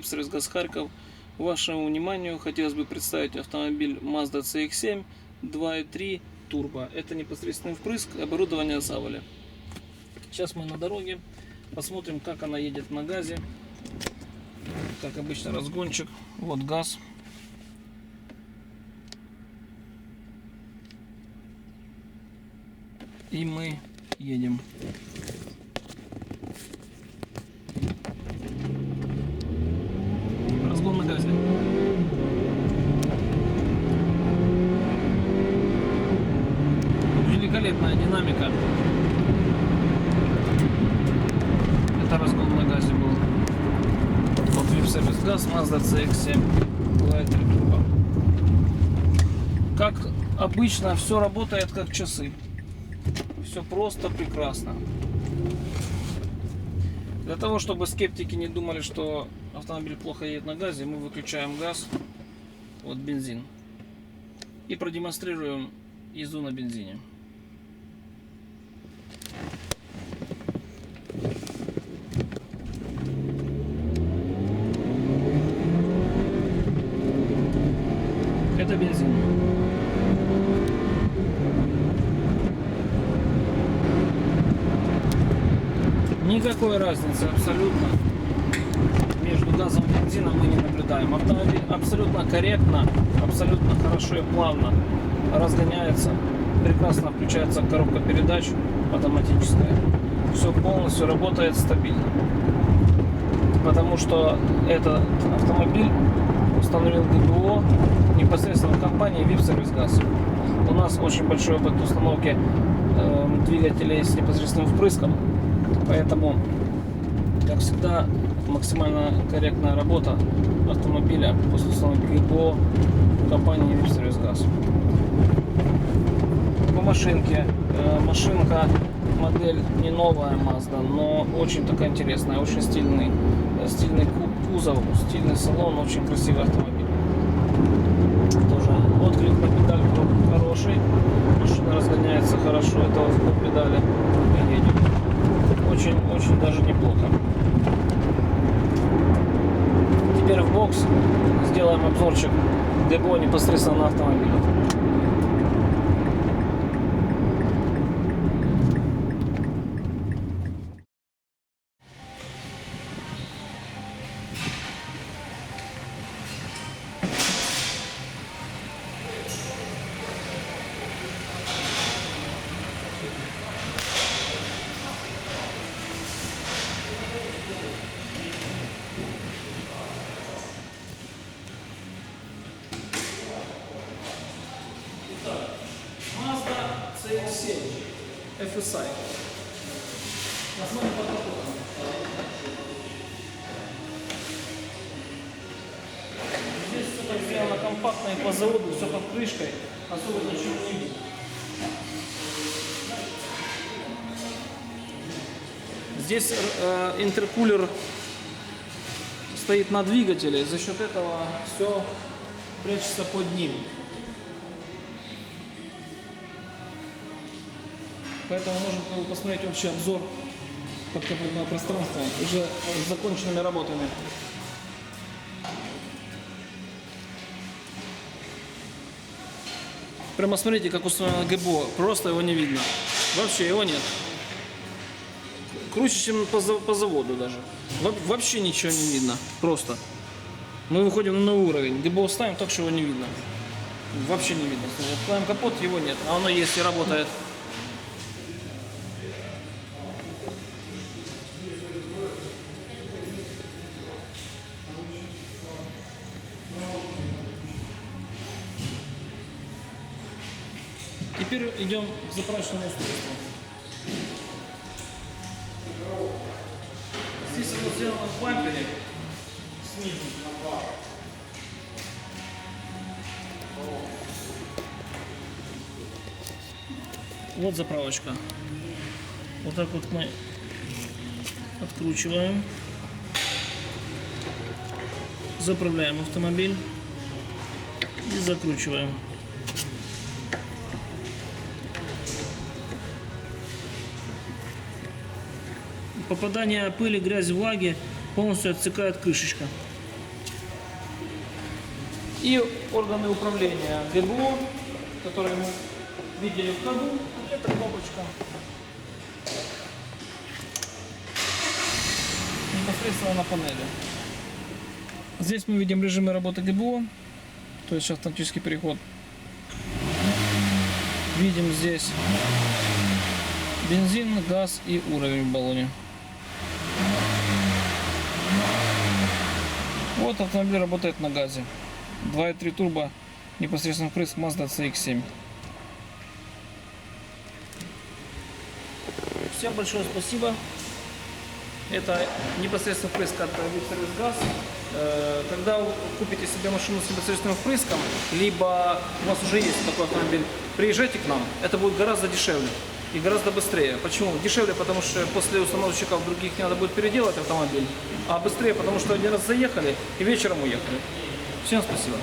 Випсервис Газ Харьков. Вашему вниманию хотелось бы представить автомобиль Mazda CX-7 2.3 Turbo. Это непосредственный впрыск, оборудование Заволя. Сейчас мы на дороге. Посмотрим, как она едет на газе. Как обычно, разгончик. Вот газ. И мы едем. Разгон на газе. Великолепная динамика. Это разгон на газе был. Вот сервис газ Mazda CX-7 Glider Turbo. Как обычно, все работает как часы. Все просто прекрасно. Для того, чтобы скептики не думали, что автомобиль плохо едет на газе, мы выключаем газ, вот бензин, и продемонстрируем езду на бензине. Это бензин. Никакой разницы абсолютно между газом и бензином мы не наблюдаем. Автомобиль абсолютно корректно, абсолютно хорошо и плавно разгоняется. Прекрасно включается коробка передач автоматическая. Все полностью работает стабильно. Потому что этот автомобиль установил ГБО компании VIP Service Gas. У нас очень большой опыт установки э, двигателей с непосредственным впрыском. Поэтому, как всегда, максимально корректная работа автомобиля после установки в компании VIP Service Gas. По машинке. Э, машинка, модель не новая Mazda, но очень такая интересная, очень стильный, э, стильный ку- кузов, стильный салон, очень красивый автомобиль. Тоже отклик на педальку хороший, машина разгоняется хорошо, это вот по педали мы едем. Очень, очень даже неплохо. Теперь в бокс сделаем обзорчик ГБО непосредственно на автомобиле. FSI. Капотом. Здесь все так сделано компактно и по заводу, все под крышкой, особо ничего не видно. Здесь э, интеркулер стоит на двигателе, за счет этого все прячется под ним. Поэтому можно было посмотреть общий обзор подкапотного пространства уже с законченными работами. Прямо смотрите, как установлено ГБО. Просто его не видно. Вообще его нет. Круче, чем по, за- по заводу даже. Во- Вообще ничего не видно. Просто. Мы выходим на новый уровень. ГБО ставим так, что его не видно. Вообще не видно. Открываем капот, его нет. А оно есть и работает. Теперь идем к заправочному устройству. Здесь оно сделано в бампере снизу. Вот заправочка. Вот так вот мы откручиваем. Заправляем автомобиль и закручиваем. Попадание пыли, грязи, влаги полностью отсекает крышечка. И органы управления ГБО, которые мы видели в ходу, это кнопочка. Непосредственно на панели. Здесь мы видим режимы работы ГБО, то есть автоматический переход. Видим здесь бензин, газ и уровень в баллоне. Вот автомобиль работает на газе. 2.3 турбо, непосредственно впрыск Mazda CX-7. Всем большое спасибо. Это непосредственно впрыск от Витерис Газ. Э, Когда вы купите себе машину с непосредственным впрыском, либо у вас уже есть такой автомобиль, приезжайте к нам. Это будет гораздо дешевле и гораздо быстрее. Почему? Дешевле, потому что после установщиков других не надо будет переделать автомобиль, а быстрее, потому что один раз заехали и вечером уехали. Всем спасибо.